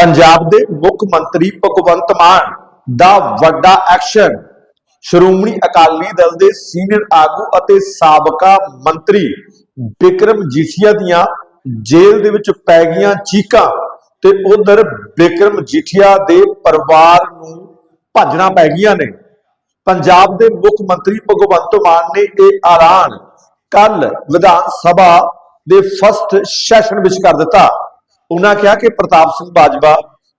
ਪੰਜਾਬ ਦੇ ਮੁੱਖ ਮੰਤਰੀ ਭਗਵੰਤ ਮਾਨ ਦਾ ਵੱਡਾ ਐਕਸ਼ਨ ਸ਼੍ਰੋਮਣੀ ਅਕਾਲੀ ਦਲ ਦੇ ਸੀਨੀਅਰ ਆਗੂ ਅਤੇ ਸਾਬਕਾ ਮੰਤਰੀ ਬਿਕਰਮ ਜੀਠੀਆ ਦੀਆਂ ਜੇਲ੍ਹ ਦੇ ਵਿੱਚ ਪੈ ਗਈਆਂ ਚੀਕਾਂ ਤੇ ਉਧਰ ਬਿਕਰਮ ਜੀਠੀਆ ਦੇ ਪਰਿਵਾਰ ਨੂੰ ਭੱਜਣਾ ਪੈ ਗਈਆਂ ਨੇ। ਪੰਜਾਬ ਦੇ ਮੁੱਖ ਮੰਤਰੀ ਭਗਵੰਤ ਮਾਨ ਨੇ ਇਹ ਐਲਾਨ ਕੱਲ ਵਿਧਾਨ ਸਭਾ ਦੇ ਫਸਟ ਸੈਸ਼ਨ ਵਿੱਚ ਕਰ ਦਿੱਤਾ। ਉਹਨਾਂ ਕਿਹਾ ਕਿ ਪ੍ਰਤਾਪ ਸਿੰਘ ਬਾਜਵਾ,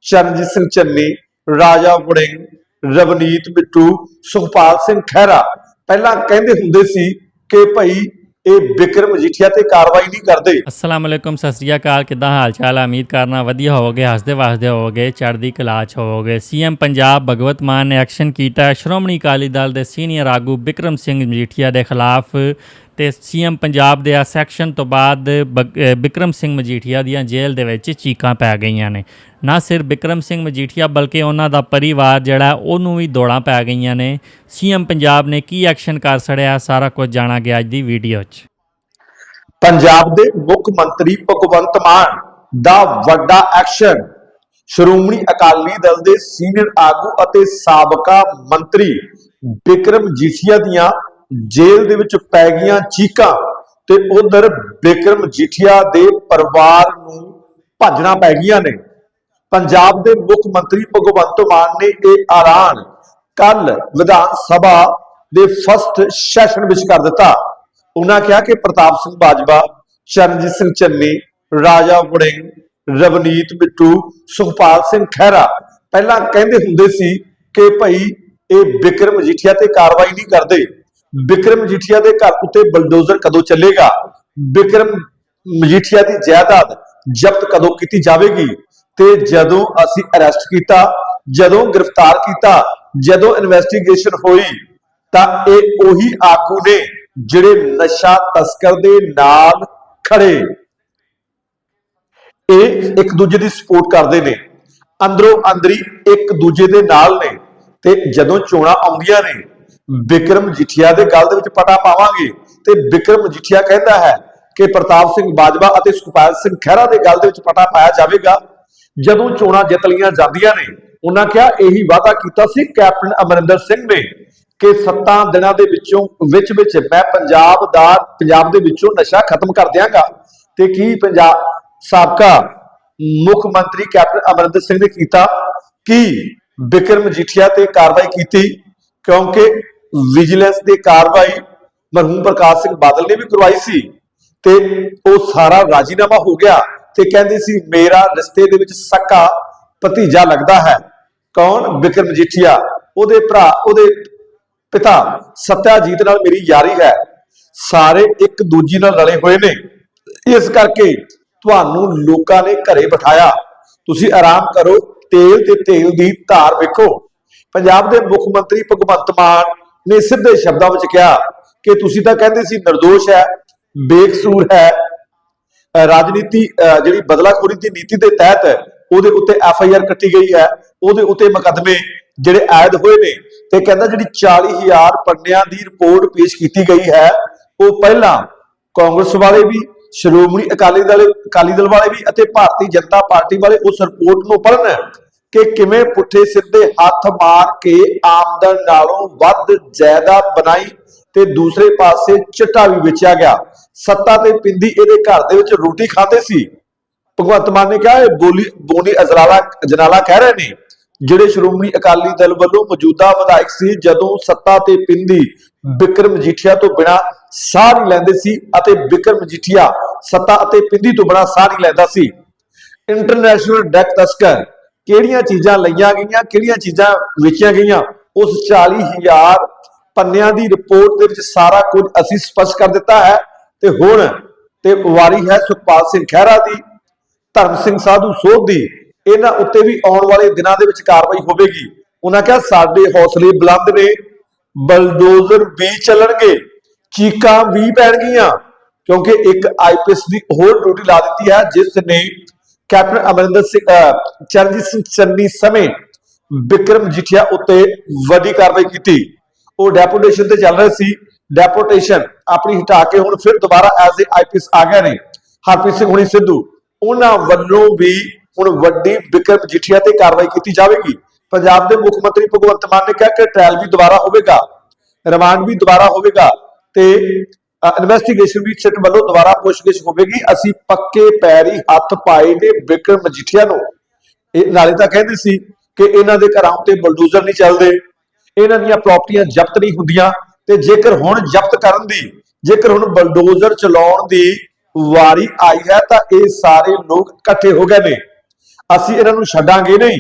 ਚਰਨਜੀਤ ਸਿੰਘ ਚੰਨੀ, ਰਾਜਾ ਵੜਿੰਗ, ਰਵਨੀਤ ਬਿੱਟੂ ਸੁਖਪਾਲ ਸਿੰਘ ਖਹਿਰਾ ਪਹਿਲਾਂ ਕਹਿੰਦੇ ਹੁੰਦੇ ਸੀ ਕਿ ਭਾਈ ਇਹ ਬਿਕਰਮ ਮਜੀਠੀਆ ਤੇ ਕਾਰਵਾਈ ਨਹੀਂ ਕਰਦੇ। ਅਸਲਾਮ ਅਲੈਕੁਮ, ਸਤਿ ਸ੍ਰੀ ਅਕਾਲ, ਕਿੱਦਾਂ ਹਾਲ ਚਾਲ ਹੈ ਉਮੀਦ ਕਰਨਾ ਵਧੀਆ ਹੋਵੋਗੇ, ਹੱਸਦੇ ਵਸਦੇ ਹੋਵੋਗੇ, ਚੜ੍ਹਦੀ ਕਲਾ 'ਚ ਹੋਵੋਗੇ। ਸੀਐਮ ਪੰਜਾਬ ਭਗਵਤ ਮਾਨ ਨੇ ਐਕਸ਼ਨ ਕੀਤਾ। ਸ਼੍ਰੋਮਣੀ ਅਕਾਲੀ ਦਲ ਦੇ ਸੀਨੀਅਰ ਆਗੂ ਬਿਕਰਮ ਸਿੰਘ ਮਜੀਠੀਆ ਦੇ ਖਿਲਾਫ ਤੇ ਸੀਐਮ ਪੰਜਾਬ ਦੇ ਆ ਸੈਕਸ਼ਨ ਤੋਂ ਬਾਅਦ ਬਿਕਰਮ ਸਿੰਘ ਮਜੀਠੀਆ ਦੀਆਂ ਜੇਲ੍ਹ ਦੇ ਵਿੱਚ ਚੀਕਾਂ ਪੈ ਗਈਆਂ ਨੇ। ਨਾ ਸਿਰਫ ਬਿਕਰਮ ਸਿੰਘ ਮਜੀਠੀਆ ਬਲਕਿ ਉਹਨਾਂ ਦਾ ਪਰਿਵਾਰ ਜਿਹੜਾ ਉਹਨੂੰ ਵੀ ਦੌੜਾਂ ਪੈ ਗਈਆਂ ਨੇ। ਸੀਐਮ ਪੰਜਾਬ ਨੇ ਕੀ ਐਕਸ਼ਨ ਕਰ ਸੜਿਆ, ਸਾਰਾ ਕੁਝ ਜਾਣਾ ਗਿਆ ਅੱਜ ਦੀ ਵੀਡੀਓ 'ਚ। ਪੰਜਾਬ ਦੇ ਮੁੱਖ ਮੰਤਰੀ ਭਗਵੰਤ ਮਾਨ ਦਾ ਵੱਡਾ ਐਕਸ਼ਨ। ਸ਼੍ਰੋਮਣੀ ਅਕਾਲੀ ਦਲ ਦੇ ਸੀਨੀਅਰ ਆਗੂ ਅਤੇ ਸਾਬਕਾ ਮੰਤਰੀ ਬਿਕਰਮ ਜੀਠੀਆ ਦੀਆਂ ਜੇਲ੍ਹ ਦੇ ਵਿੱਚ ਪੈ ਗਈਆਂ ਚੀਕਾਂ ਤੇ ਉਧਰ ਬਿਕਰਮ ਜੀਠੀਆ ਦੇ ਪਰਿਵਾਰ ਨੂੰ ਭੱਜਣਾ ਪੈ ਗਈਆਂ ਨੇ। ਪੰਜਾਬ ਦੇ ਮੁੱਖ ਮੰਤਰੀ ਭਗਵੰਤ ਮਾਨ ਨੇ ਇਹ ਐਲਾਨ ਕੱਲ ਵਿਧਾਨ ਸਭਾ ਦੇ ਫਸਟ ਸੈਸ਼ਨ ਵਿੱਚ ਕਰ ਦਿੱਤਾ। ਉਹਨਾਂ ਕਿਹਾ ਕਿ ਪ੍ਰਤਾਪ ਸਿੰਘ ਬਾਜਵਾ, ਚਰਨਜੀਤ ਸਿੰਘ ਚੰਨੀ, ਰਾਜਾ ਵੜਿੰਗ, ਰਵਨੀਤ ਬਿੱਟੂ, ਸੁਖਪਾਲ ਸਿੰਘ ਖਹਿਰਾ ਪਹਿਲਾਂ ਕਹਿੰਦੇ ਹੁੰਦੇ ਸੀ ਕਿ ਭਾਈ ਇਹ ਬਿਕਰਮ ਮਜੀਠੀਆ ਤੇ ਕਾਰਵਾਈ ਨਹੀਂ ਕਰਦੇ। ਬਿਕਰਮ ਮਜੀਠੀਆ ਦੇ ਘਰ ਉੱਤੇ ਬਲਡੋਜ਼ਰ ਕਦੋਂ ਚੱਲੇਗਾ? ਬਿਕਰਮ ਮਜੀਠੀਆ ਦੀ ਜਾਇਦਾਦ ਜ਼ਬਤ ਕਦੋਂ ਕੀਤੀ ਜਾਵੇਗੀ? ਤੇ ਜਦੋਂ ਅਸੀਂ ਅਰੈਸਟ ਕੀਤਾ, ਜਦੋਂ ਗ੍ਰਿਫਤਾਰ ਕੀਤਾ, ਜਦੋਂ ਇਨਵੈਸਟੀਗੇਸ਼ਨ ਹੋਈ, ਤਾਂ ਇਹ ਉਹੀ ਆਗੂ ਨੇ ਜਿਹੜੇ ਨਸ਼ਾ ਤਸਕਰ ਦੇ ਨਾਲ ਖੜੇ। ਇਹ ਇੱਕ ਦੂਜੇ ਦੀ ਸਪੋਰਟ ਕਰਦੇ ਨੇ। ਅੰਦਰੋਂ ਅੰਦਰੀ ਇੱਕ ਦੂਜੇ ਦੇ ਨਾਲ ਨੇ ਤੇ ਜਦੋਂ ਚੋਣਾਂ ਆਉਂਦੀਆਂ ਨੇ ਵਿਕਰਮ ਜੀਠੀਆ ਦੇ ਗੱਲ ਦੇ ਵਿੱਚ ਪਟਾ ਪਾਵਾਂਗੇ। ਤੇ ਵਿਕਰਮ ਜੀਠੀਆ ਕਹਿੰਦਾ ਹੈ ਕਿ ਪ੍ਰਤਾਪ ਸਿੰਘ ਬਾਜਵਾ ਅਤੇ ਸੁਖਪਾਲ ਸਿੰਘ ਖਹਿਰਾ ਦੇ ਗੱਲ ਦੇ ਵਿੱਚ ਪਟਾ ਪਾਇਆ ਜਾਵੇਗਾ। ਜਦੋਂ ਚੋਣਾਂ ਜਿੱਤ ਲਈਆਂ ਜਾਂਦੀਆਂ ਨੇ, ਉਹਨਾਂ ਕਿਹਾ ਇਹੀ ਵਾਅਦਾ ਕੀਤਾ ਸੀ ਕੈਪਟਨ ਅਮਰਿੰਦਰ ਸਿੰਘ ਨੇ ਕਿ ਸੱਤਾਂ ਦਿਨਾਂ ਦੇ ਵਿੱਚੋਂ ਵਿੱਚ ਵਿੱਚ ਮੈਂ ਪੰਜਾਬ ਦਾ, ਪੰਜਾਬ ਦੇ ਵਿੱਚੋਂ ਨਸ਼ਾ ਖਤਮ ਕਰ ਦਿਆਂਗਾ। ਤੇ ਕੀ ਪੰਜਾਬ ਸਾਬਕਾ ਮੁੱਖ ਮੰਤਰੀ ਕੈਪਟਨ ਅਮਰਿੰਦਰ ਸਿੰਘ ਨੇ ਕੀਤਾ? ਕਿ ਬਿਕਰਮ ਜੀਠੀਆ ਤੇ ਕਾਰਵਾਈ ਕੀਤੀ? ਕਿਉਂਕਿ ਵਿਜੀਲੈਂਸ ਦੀ ਕਾਰਵਾਈ ਮਰਹੂਮ ਪ੍ਰਕਾਸ਼ ਸਿੰਘ ਬਾਦਲ ਨੇ ਵੀ ਕਰਵਾਈ ਸੀ ਤੇ ਉਹ ਸਾਰਾ ਰਾਜੀਨਾਮਾ ਹੋ ਗਿਆ ਤੇ ਕਹਿੰਦੇ ਸੀ, ਮੇਰਾ ਰਿਸ਼ਤੇ ਦੇ ਵਿੱਚ ਸਕਾ ਭਤੀਜਾ ਲੱਗਦਾ ਹੈ। ਕੌਣ? ਬਿਕਰਮ ਜੀਠੀਆ। ਉਹਦੇ ਭਰਾ, ਉਹਦੇ ਪਿਤਾ ਸਤਿਆਜੀਤ ਨਾਲ ਮੇਰੀ ਯਾਰੀ ਹੈ। ਸਾਰੇ ਇੱਕ ਦੂਜੀ ਨਾਲ ਰਲੇ ਹੋਏ ਨੇ। ਇਸ ਕਰਕੇ ਤੁਹਾਨੂੰ ਲੋਕਾਂ ਨੇ ਘਰੇ ਬਿਠਾਇਆ। ਤੁਸੀਂ ਆਰਾਮ ਕਰੋ, ਤੇਲ ਤੇ ਤੇਲ ਦੀ ਧਾਰ ਵੇਖੋ। ਪੰਜਾਬ ਦੇ ਮੁੱਖ ਮੰਤਰੀ ਭਗਵੰਤ ਮਾਨ ਨੇ ਸਿੱਧੇ ਸ਼ਬਦਾਂ ਵਿੱਚ ਕਿਹਾ ਕਿ ਤੁਸੀਂ ਤਾਂ ਕਹਿੰਦੇ ਸੀ નિર્ਦੋਸ਼ ਹੈ, ਬੇਕਸੂਰ ਹੈ। ਰਾਜਨੀਤੀ ਜਿਹੜੀ ਬਦਲਾਖੋਰੀ ਦੀ ਨੀਤੀ ਦੇ ਤਹਿਤ ਉਹਦੇ ਉੱਤੇ ਐਫ ਆਈ ਆਰ ਕੱਟੀ ਗਈ ਹੈ, ਉਹਦੇ ਉੱਤੇ ਮੁਕੱਦਮੇ ਜਿਹੜੇ ਆਇਦ ਹੋਏ ਨੇ ਤੇ ਕਹਿੰਦਾ ਜਿਹੜੀ 40000 ਪੰਨਿਆਂ ਦੀ ਰਿਪੋਰਟ ਪੇਸ਼ ਕੀਤੀ ਗਈ ਹੈ, ਉਹ ਪਹਿਲਾਂ ਕਾਂਗਰਸ ਵਾਲੇ ਵੀ, ਸ਼੍ਰੋਮਣੀ ਅਕਾਲੀ ਦਲ ਅਕਾਲੀ ਦਲ ਵਾਲੇ ਵੀ ਅਤੇ ਭਾਰਤੀ ਜਨਤਾ ਪਾਰਟੀ ਵਾਲੇ ਉਸ ਰਿਪੋਰਟ ਨੂੰ ਪੜ੍ਹਨ। ਕਿ ਕਿਵੇਂ ਪੁੱਠੇ ਸਿੱਧੇ ਹੱਥ ਮਾਰ ਕੇ ਆਮਦਨ ਨਾਲੋਂ ਵੱਧ ਜਾਇਦਾਦ ਬਣਾਈ ਤੇ ਦੂਸਰੇ ਪਾਸੇ ਚਿੱਟਾ ਵੀ ਵੇਚਿਆ ਗਿਆ। ਸੱਤਾ ਤੇ ਪਿੰਦੀ ਇਹਦੇ ਘਰ ਦੇ ਵਿੱਚ ਰੋਟੀ ਖਾਂਦੇ ਸੀ। ਭਗਵੰਤ ਮਾਨ ਨੇ ਕਿਹਾ, ਇਹ ਬੋਲੀ ਬੋਨੀ ਅਜਰਾਲਾ ਜਨਾਲਾ ਕਹਿ ਰਹੇ ਨੇ। ਜਿਹੜੇ ਸ਼੍ਰੋਮਣੀ ਅਕਾਲੀ ਦਲ ਵੱਲੋਂ ਮੌਜੂਦਾ ਵਿਧਾਇਕ ਸੀ, ਜਦੋਂ ਸੱਤਾ ਤੇ ਪਿੰਦੀ ਬਿਕਰਮ ਜੀਠੀਆ ਤੋਂ ਬਿਨਾ ਸਾਹ ਨਹੀਂ ਲੈਂਦੇ ਸੀ ਅਤੇ ਬਿਕਰਮ ਜੀਠੀਆ ਸੱਤਾ ਅਤੇ ਪਿੰਦੀ ਤੋਂ ਬਿਨਾ ਸਾਹ ਨਹੀਂ ਲੈਂਦਾ ਸੀ। ਇੰਟਰਨੈਸ਼ਨਲ ਡੈਕ ਤਸਕਰ ਕਿਹੜੀਆਂ ਚੀਜ਼ਾਂ ਲਈਆਂ ਗਈਆਂ, ਕਿਹੜੀਆਂ ਚੀਜ਼ਾਂ ਵੇਚੀਆਂ ਗਈਆਂ, ਉਸ 40000 ਪੰਨਿਆਂ ਦੀ ਰਿਪੋਰਟ ਦੇ ਵਿੱਚ ਸਾਰਾ ਕੁਝ ਅਸੀਂ ਸਪਸ਼ਟ ਕਰ ਦਿੱਤਾ ਹੈ। ਤੇ ਹੁਣ ਤੇ ਵਾਰੀ ਹੈ ਸੁਖਪਾਲ ਸਿੰਘ ਖਹਿਰਾ ਦੀ, ਧਰਮ ਸਿੰਘ ਸਾਧੂ ਸੋਧ ਦੀ, ਇਹਨਾਂ ਉੱਤੇ ਵੀ ਆਉਣ ਵਾਲੇ ਦਿਨਾਂ ਦੇ ਵਿੱਚ ਕਾਰਵਾਈ ਹੋਵੇਗੀ। ਉਹਨਾਂ ਕਿਹਾ, ਸਾਡੇ ਹੌਸਲੇ ਬੁਲੰਦ ਨੇ, ਬਲਡੋਜ਼ਰ ਵੀ ਚੱਲਣਗੇ, ਚੀਕਾਂ ਵੀ ਪੈਣਗੀਆਂ, ਕਿਉਂਕਿ ਇੱਕ ਆਈਪੀਐਸ ਦੀ ਹੋਰ ਡਿਊਟੀ ਲਾ ਦਿੱਤੀ ਹੈ, ਜਿਸ ਨੇ ਕੈਪਟਨ ਅਮਰਿੰਦਰ ਸਿੰਘ ਚਰਨਜੀਤ ਸਿੰਘ ਚੰਨੀ ਸਮੇਤ ਵਿਕਰਮ ਜੀਠੀਆ ਉੱਤੇ ਵੱਡੀ ਕਾਰਵਾਈ ਕੀਤੀ। ਉਹ ਡੈਪੂਟੇਸ਼ਨ ਤੇ ਚੱਲ ਰਹੇ ਸੀ। ਡੈਪੂਟੇਸ਼ਨ ਆਪਣੀ ਹਟਾ ਕੇ ਹੁਣ ਫਿਰ ਦੁਬਾਰਾ ਐਜ਼ ਏ ਆਈਪੀਐਸ ਆ ਗਏ ਨੇ। ਹਰਪ੍ਰੀਤ ਸਿੰਘ ਹੁਣੀ ਸਿੱਧੂ। ਉਹਨਾਂ ਵੱਲੋਂ ਵੀ ਹੁਣ ਵੱਡੀ ਬਿਕਰਮ ਮਜੀਠੀਆ ਤੇ ਕਾਰਵਾਈ ਕੀਤੀ ਜਾਵੇਗੀ। ਪੰਜਾਬ ਦੇ ਮੁੱਖ ਮੰਤਰੀ ਭਗਵੰਤ ਮਾਨ ਨੇ ਕਿਹਾ ਕਿ ਟ੍ਰਾਇਲ ਵੀ ਦੁਬਾਰਾ ਹੋਵੇਗਾ। ਰਿਮਾਂਡ ਵੀ ਦੁਬਾਰਾ ਹੋਵੇਗਾ ਤੇ ਇਨਵੈਸਟੀਗੇਸ਼ਨ ਵੀ ਸਿੱਟ ਵੱਲੋਂ ਦੁਬਾਰਾ ਪੁੱਛਗਿੱਛ ਹੋਵੇਗੀ। ਅਸੀਂ ਪੱਕੇ ਪੈਰੀ ਹੱਥ ਪਾਏ ਨੇ ਬਿਕਰਮ ਮਜੀਠੀਆ ਨੂੰ। ਇਹ ਨਾਲੇ ਤਾਂ ਕਹਿੰਦੇ ਸੀ ਕਿ ਇਹਨਾਂ ਦੇ ਘਰਾਂ ਉੱਤੇ ਬਲਡੋਜ਼ਰ ਨਹੀਂ ਚੱਲਦੇ। ਇਹਨਾਂ ਦੀਆਂ ਪ੍ਰਾਪਰਟੀਆਂ ਜ਼ਬਤ ਨਹੀਂ ਹੁੰਦੀਆਂ ਤੇ ਜੇਕਰ ਹੁਣ ਜ਼ਬਤ ਕਰਨ ਦੀ, ਜੇਕਰ ਹੁਣ ਬਲਡੋਜ਼ਰ ਚਲਾਉਣ ਦੀ ਵਾਰੀ ਆਈ ਹੈ ਤਾਂ ਇਹ ਸਾਰੇ ਲੋਕ ਇਕੱਠੇ ਹੋ ਗਏ ਨੇ। ਅਸੀਂ ਇਹਨਾਂ ਨੂੰ ਛੱਡਾਂਗੇ ਨਹੀਂ।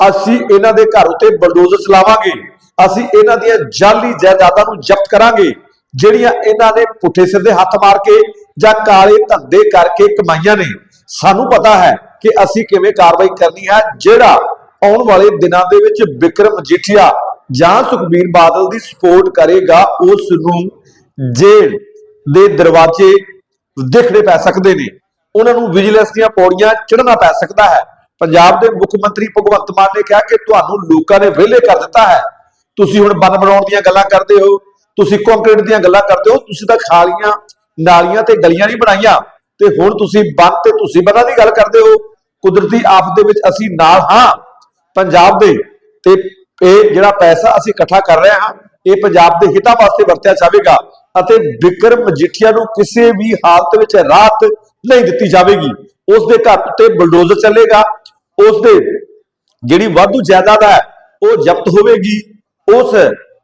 ਅਸੀਂ ਇਹਨਾਂ ਦੇ ਘਰ ਉੱਤੇ ਬਲਡੋਜ਼ਰ ਚਲਾਵਾਂਗੇ। ਅਸੀਂ ਇਹਨਾਂ ਦੀਆਂ ਜਾਲੀ ਜਾਇਦਾਦਾਂ ਨੂੰ ਜ਼ਬਤ ਕਰਾਂਗੇ। ਜਿਹੜੀਆਂ ਇਹਨਾਂ ਨੇ ਪੁੱਠੇ ਸਿਰ ਦੇ ਹੱਥ ਮਾਰ ਕੇ ਜਾਂ ਕਾਲੇ ਧੰਦੇ ਕਰਕੇ ਕਮਾਈਆਂ ਨੇ, ਸਾਨੂੰ ਪਤਾ ਹੈ ਕਿ ਅਸੀਂ ਕਿਵੇਂ ਕਾਰਵਾਈ ਕਰਨੀ ਹੈ, ਜਿਹੜਾ ਆਉਣ ਵਾਲੇ ਦਿਨਾਂ ਦੇ ਵਿੱਚ ਵਿਕਰਮ ਮਜੀਠੀਆ ਜਾਂ ਸੁਖਬੀਰ ਬਾਦਲ ਦੀ ਸਪੋਰਟ ਕਰੇਗਾ ਉਸ ਨੂੰ ਜੇਲ੍ਹ ਦੇ ਦਰਵਾਜ਼ੇ ਦੇਖਣੇ ਪੈ ਸਕਦੇ ਨੇ। ਉਹਨਾਂ ਨੂੰ ਵਿਜੀਲੈਂਸ ਦੀਆਂ ਪੌੜੀਆਂ ਚੜ੍ਹਨਾ ਪੈ ਸਕਦਾ ਹੈ। ਪੰਜਾਬ ਦੇ ਮੁੱਖ ਮੰਤਰੀ ਭਗਵੰਤ ਮਾਨ ਨੇ ਕਿਹਾ ਕਿ ਤੁਹਾਨੂੰ ਲੋਕਾਂ ਨੇ ਵਿਹਲੇ ਕਰ ਦਿੱਤਾ ਹੈ। ਤੁਸੀਂ ਹੁਣ ਬੰਨ ਬਣਾਉਣ ਦੀਆਂ ਗੱਲਾਂ ਕਰਦੇ ਹੋ। ਤੁਸੀਂ ਕੰਕਰੀਟ ਦੀਆਂ ਗੱਲਾਂ ਕਰਦੇ ਹੋ, ਤੁਸੀਂ ਤਾਂ ਖਾਲੀਆਂ ਨਾਲੀਆਂ ਤੇ ਗਲੀਆਂ ਨਹੀਂ ਬਣਾਈਆਂ। ਤੇ ਹੁਣ ਤੁਸੀਂ ਬੰਨ ਤੇ ਤੁਸੀਂ ਬੰਨਾਂ ਦੀ ਗੱਲ ਕਰਦੇ ਹੋ। ਕੁਦਰਤੀ ਆਫਤ ਦੇ ਵਿੱਚ ਅਸੀਂ ਨਾਲ ਹਾਂ। ਪੰਜਾਬ ਦੇ ਤੇ ਇਹ ਜਿਹੜਾ ਪੈਸਾ ਅਸੀਂ ਇਕੱਠਾ ਕਰ ਰਹੇ ਹਾਂ, ਇਹ ਪੰਜਾਬ ਦੇ ਹਿੱਤਾਂ ਵਾਸਤੇ ਵਰਤਿਆ ਜਾਵੇਗਾ ਅਤੇ ਵਿਕਰਮ ਮਜੀਠੀਆ ਨੂੰ ਕਿਸੇ ਵੀ ਹਾਲਤ ਵਿੱਚ ਰਾਹਤ ਨਹੀਂ ਦਿੱਤੀ ਜਾਵੇਗੀ। ਉਸ ਦੇ ਘਰ ਤੇ ਬਲਡੋਜ਼ਰ ਚੱਲੇਗਾ। ਉਸ ਦੇ ਜਿਹੜੀ ਵਾਧੂ ਜਾਇਦਾਦ ਹੈ, ਉਹ ਜ਼ਬਤ ਹੋਵੇਗੀ। ਉਸ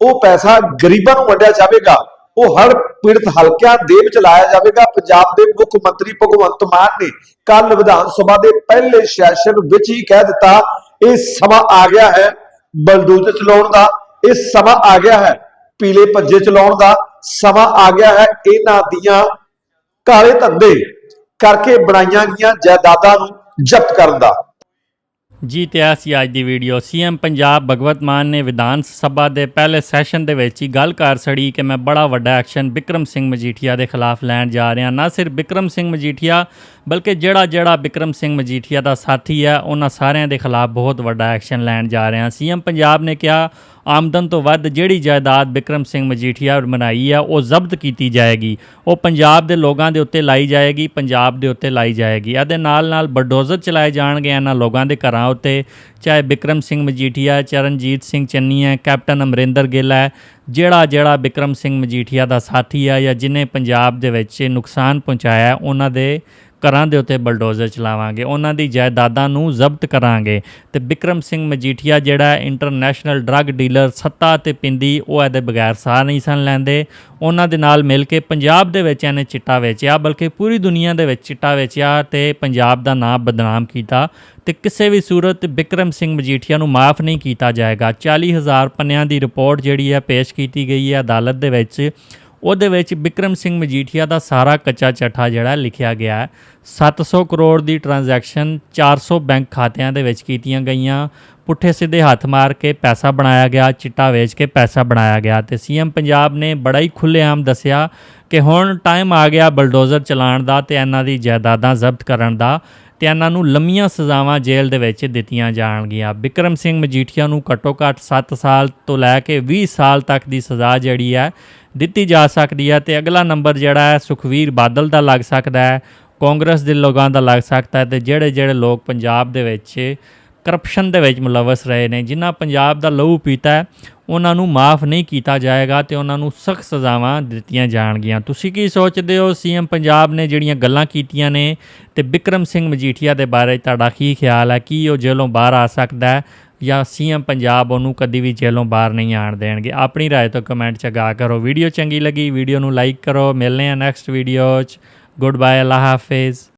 ਉਹ ਪੈਸਾ ਗਰੀਬਾਂ ਨੂੰ ਵੰਡਿਆ ਜਾਵੇਗਾ। ਉਹ ਹਰ ਪੀੜਤ ਹਲਕਿਆਂ ਦੇ ਵਿੱਚ ਲਾਇਆ ਜਾਵੇਗਾ। ਪੰਜਾਬ ਦੇ ਮੁੱਖ ਮੰਤਰੀ ਭਗਵੰਤ ਮਾਨ ਨੇ ਕੱਲ ਵਿਧਾਨ ਸਭਾ ਦੇ ਪਹਿਲੇ ਸੈਸ਼ਨ ਵਿੱਚ ਹੀ ਕਹਿ ਦਿੱਤਾ, ਇਹ ਸਮਾਂ ਆ ਗਿਆ ਹੈ ਬਲਡੋਜ਼ਰ ਚਲਾਉਣ ਦਾ। ਇਹ ਸਮਾਂ ਆ ਗਿਆ ਹੈ ਪੀਲੇ ਭੱਜੇ ਚਲਾਉਣ ਦਾ। ਸਮਾਂ ਆ ਗਿਆ ਹੈ ਇਹਨਾਂ ਦੀਆਂ ਕਾਲੇ ਧੰਦੇ ਕਰਕੇ ਬਣਾਈਆਂ ਗਈਆਂ ਜਾਇਦਾਦਾਂ ਨੂੰ ਜ਼ਬਤ ਕਰਨ ਦਾ। ਜੀ ਤੇ ਆ ਸੀ ਅੱਜ ਦੀ ਵੀਡੀਓ ਸੀਐਮ ਪੰਜਾਬ ਭਗਵਤ ਮਾਨ ਨੇ ਵਿਧਾਨ ਸਭਾ ਦੇ ਪਹਿਲੇ ਸੈਸ਼ਨ ਦੇ ਵਿੱਚ ਹੀ ਗੱਲ ਕਰ ਸੜੀ ਕਿ ਮੈਂ ਬੜਾ ਵੱਡਾ ਐਕਸ਼ਨ ਬਿਕਰਮ ਸਿੰਘ ਮਜੀਠੀਆ ਦੇ ਖਿਲਾਫ ਲੈਣ ਜਾ ਰਿਹਾ। ਨਾ ਸਿਰਫ ਬਿਕਰਮ ਸਿੰਘ ਮਜੀਠੀਆ ਬਲਕਿ ਜਿਹੜਾ ਜਿਹੜਾ ਬਿਕਰਮ ਸਿੰਘ ਮਜੀਠੀਆ ਦਾ ਸਾਥੀ ਆ ਉਹਨਾਂ ਸਾਰਿਆਂ ਦੇ ਖਿਲਾਫ ਬਹੁਤ ਵੱਡਾ ਐਕਸ਼ਨ ਲੈਣ ਜਾ ਰਿਹਾ ਸੀਐਮ ਪੰਜਾਬ ਨੇ ਕਿਹਾ, ਆਮਦਨ ਤੋਂ ਵੱਧ ਜਿਹੜੀ ਜਾਇਦਾਦ ਬਿਕਰਮ ਸਿੰਘ ਮਜੀਠੀਆ ਬਣਾਈ ਆ, ਉਹ ਜ਼ਬਤ ਕੀਤੀ ਜਾਏਗੀ। ਉਹ ਪੰਜਾਬ ਦੇ ਲੋਕਾਂ ਦੇ ਉੱਤੇ ਲਾਈ ਜਾਏਗੀ, ਪੰਜਾਬ ਦੇ ਉੱਤੇ ਲਾਈ ਜਾਏਗੀ। ਇਹਦੇ ਨਾਲ ਨਾਲ ਬਡੋਜ਼ਰ ਚਲਾਏ ਜਾਣਗੇ ਇਹਨਾਂ ਲੋਕਾਂ ਦੇ ਘਰਾਂ ਉੱਤੇ, ਚਾਹੇ ਬਿਕਰਮ ਸਿੰਘ ਮਜੀਠੀਆ, ਚਰਨਜੀਤ ਸਿੰਘ ਚੰਨੀ ਹੈ, ਕੈਪਟਨ ਅਮਰਿੰਦਰ ਗਿੱਲ ਹੈ, ਜਿਹੜਾ ਜਿਹੜਾ ਬਿਕਰਮ ਸਿੰਘ ਮਜੀਠੀਆ ਦਾ ਸਾਥੀ ਆ ਜਾਂ ਜਿਨੇ ਪੰਜਾਬ ਦੇ ਵਿੱਚ ਨੁਕਸਾਨ ਪਹੁੰਚਾਇਆ, ਉਹਨਾਂ ਦੇ ਘਰਾਂ ਦੇ ਉੱਤੇ ਬਲਡੋਜ਼ਰ ਚਲਾਵਾਂਗੇ, ਉਹਨਾਂ ਦੀ ਜਾਇਦਾਦਾਂ ਨੂੰ ਜ਼ਬਤ ਕਰਾਂਗੇ ਤੇ ਬਿਕਰਮ ਸਿੰਘ ਮਜੀਠੀਆ ਜਿਹੜਾ ਇੰਟਰਨੈਸ਼ਨਲ ਡਰੱਗ ਡੀਲਰ, ਸੱਤਾ ਤੇ ਪਿੰਦੀ, ਉਹ ਇਹਦੇ ਬਗੈਰ ਸਾਹ ਨਹੀਂ ਸਨ ਲੈਂਦੇ। ਉਹਨਾਂ ਦੇ ਨਾਲ ਮਿਲ ਕੇ ਪੰਜਾਬ ਦੇ ਵਿੱਚ ਇਹਨੇ ਚਿੱਟਾ ਵੇਚਿਆ, ਬਲਕਿ ਪੂਰੀ ਦੁਨੀਆ ਦੇ ਵਿੱਚ ਚਿੱਟਾ ਵੇਚਿਆ ਤੇ ਪੰਜਾਬ ਦਾ ਨਾਮ ਬਦਨਾਮ ਕੀਤਾ ਤੇ ਕਿਸੇ ਵੀ ਸੂਰਤ ਬਿਕਰਮ ਸਿੰਘ ਮਜੀਠੀਆ ਨੂੰ ਮਾਫ ਨਹੀਂ ਕੀਤਾ ਜਾਏਗਾ। 40000 ਪੰਨਿਆਂ ਦੀ ਰਿਪੋਰਟ ਜਿਹੜੀ ਹੈ ਪੇਸ਼ ਕੀਤੀ ਗਈ ਹੈ ਅਦਾਲਤ ਦੇ ਵਿੱਚ। ਉਹਦੇ ਵਿੱਚ ਬਿਕਰਮ ਸਿੰਘ ਮਜੀਠੀਆ ਦਾ ਸਾਰਾ ਕੱਚਾ ਚੱਠਾ ਜਿਹੜਾ ਲਿਖਿਆ ਗਿਆ ਹੈ। 700 ਕਰੋੜ ਦੀ ਟ੍ਰਾਂਜੈਕਸ਼ਨ 400 ਬੈਂਕ ਖਾਤਿਆਂ ਦੇ ਵਿੱਚ ਕੀਤੀਆਂ ਗਈਆਂ। ਪੁੱਠੇ ਸਿੱਧੇ ਹੱਥ ਮਾਰ ਕੇ ਪੈਸਾ ਬਣਾਇਆ ਗਿਆ, ਚਿੱਟਾ ਵੇਚ ਕੇ ਪੈਸਾ ਬਣਾਇਆ ਗਿਆ ਤੇ ਸੀਐਮ ਪੰਜਾਬ ਨੇ ਬੜਾ ਹੀ ਖੁੱਲ੍ਹੇਆਮ ਦੱਸਿਆ ਕਿ ਹੁਣ ਟਾਈਮ ਆ ਗਿਆ ਬਲਡੋਜ਼ਰ ਚਲਾਉਣ ਦਾ ਤੇ ਇਹਨਾਂ ਦੀ ਜਾਇਦਾਦਾਂ ਜ਼ਬਤ ਕਰਨ ਦਾ ਤੇ ਇਹਨਾਂ ਨੂੰ ਲੰਮੀਆਂ ਸਜ਼ਾਵਾਂ ਜੇਲ੍ਹ ਦੇ ਵਿੱਚ ਦਿੱਤੀਆਂ ਜਾਣਗੀਆਂ। ਬਿਕਰਮ ਸਿੰਘ ਮਜੀਠੀਆ ਨੂੰ ਘੱਟੋ ਘੱਟ 7 ਸਾਲ ਤੋਂ ਲੈ ਕੇ 20 ਸਾਲ ਤੱਕ ਦੀ ਸਜ਼ਾ ਜਿਹੜੀ ਹੈ ਦਿੱਤੀ ਜਾ ਸਕਦੀ ਹੈ ਤੇ ਅਗਲਾ ਨੰਬਰ ਜਿਹੜਾ ਹੈ, ਸੁਖਵੀਰ ਬਾਦਲ ਦਾ ਲੱਗ ਸਕਦਾ ਹੈ, ਕਾਂਗਰਸ ਦੇ ਲੋਕਾਂ ਦਾ ਲੱਗ ਸਕਦਾ ਹੈ ਤੇ ਜਿਹੜੇ ਜਿਹੜੇ ਲੋਕ ਪੰਜਾਬ ਦੇ ਵਿੱਚ ਕਰਪਸ਼ਨ ਦੇ ਵਿੱਚ ਮੁਲਵਸ ਰਹੇ ਨੇ, ਜਿਨ੍ਹਾਂ ਪੰਜਾਬ ਦਾ ਲਹੂ ਪੀਤਾ ਹੈ, ਉਹਨਾਂ ਨੂੰ ਮਾਫ ਨਹੀਂ ਕੀਤਾ ਜਾਏਗਾ ਤੇ ਉਹਨਾਂ ਨੂੰ ਸਖਤ ਸਜ਼ਾਵਾਂ ਦਿੱਤੀਆਂ ਜਾਣਗੀਆਂ। ਤੁਸੀਂ ਕੀ ਸੋਚਦੇ ਹੋ? ਸੀਐਮ ਪੰਜਾਬ ਨੇ ਜਿਹੜੀਆਂ ਗੱਲਾਂ ਕੀਤੀਆਂ ਨੇ ਤੇ ਬਿਕਰਮ ਸਿੰਘ ਮਜੀਠੀਆ ਦੇ ਬਾਰੇ ਤੁਹਾਡਾ ਕੀ ਖਿਆਲ ਹੈ? ਕੀ ਉਹ ਜੇਲ੍ਹੋਂ ਬਾਹਰ ਆ ਸਕਦਾ ਹੈ? ਜਾਂ ਸੀਐਮ ਪੰਜਾਬ ਉਹਨੂੰ ਕਦੀ ਵੀ ਜੇਲ੍ਹੋਂ ਬਾਹਰ ਨਹੀਂ ਆਣ ਦੇਣਗੇ ਆਪਣੀ رائے ਤੋਂ ਕਮੈਂਟ ਚ ਗਾ ਕਰੋ ਵੀਡੀਓ ਚੰਗੀ ਲੱਗੀ ਵੀਡੀਓ ਨੂੰ ਲਾਈਕ ਕਰੋ ਮਿਲਨੇ ਆ ਨੈਕਸਟ ਵੀਡੀਓ ਚ ਗੁੱਡ ਬਾਏ ਅੱਲਾ ਹਾਫਿਜ਼